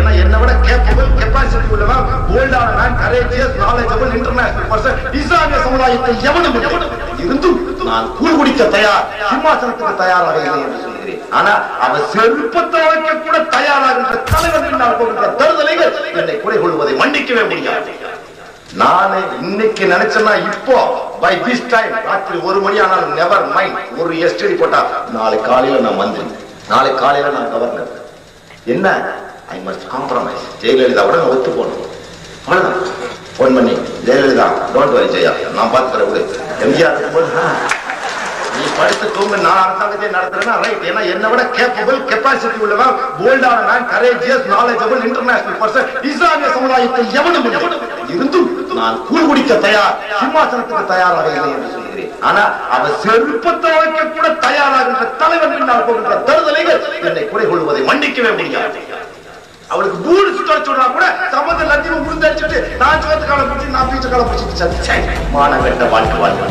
ஏன்னா என்னை விட கேப்பபிள் கெப்பாசிட்டி உள்ளவன் போல்டான man courageous knowledgeable international person இஸ்லாமிய எவனும் இருந்தும் நான் கூழ் குடிக்க தயார் சிம்மாசனத்துக்கு தயாராக இல்லை என்று சொல்கிறேன். ஆனா அவன் செருப்பத்தை வைக்க கூட தயாராகின்ற தலைவர் பின்னால் போகின்ற தருதலைகள் என்னை குறை கொள்வதை மன்னிக்கவே முடியாது. நானே இன்னைக்கு நினைச்சேன்னா இப்போ பை திஸ் டைம் ராத்திரி ஒரு மணி ஆனாலும் நெவர் மைண்ட் ஒரு எஸ்டடி போட்டா நாளை காலையில நான் மந்திரி. நாளை காலையில நான் கவர்னர் என்ன? ஐ மஸ்ட் காம்ப்ரமைஸ் ஜெயலலிதா கூட நான் ஒத்து போகணும். அவ்வளோதான் ஃபோன் பண்ணி ஜெயலலிதா டோன்ட் வரி ஜெயா. நான் பார்த்துக்கிறேன் விடு. எம்ஜிஆர் இருக்கும்போது நீ படுத்து தூங்க நான் அரசாங்கத்தை நடத்துறேன்னா ரைட் ஏன்னா என்ன விட கேப்பபிள் கெப்பாசிட்டி உள்ளவன் போல்டான man courageous knowledgeable international person இஸ்லாமிய சமுதாயத்தில் எவனும் இருந்தும் நான் கூழ் குடிக்க தயார் சிம்மாசனத்துக்கு தயாராக இல்லை என்று சொல்கிறேன். ஆனா அவன் செருப்பத்தை வைக்க கூட தயாராகின்ற தலைவர் பின்னால் போகின்ற தருதலைகள் என்னை குறை கொள்வதை மன்னிக்கவே முடியாது. அவளுக்கு மூணு சுற்ற சொல்றா கூட சம்மந்த லட்சியம் முடிஞ்சடிச்சுட்டு நான் சோத்து காலம் பிடிச்சி நான் பீச்ச காலம் பிடிச்சிட்டு மானகட்ட வாழ்க்கை வாழ்க்கை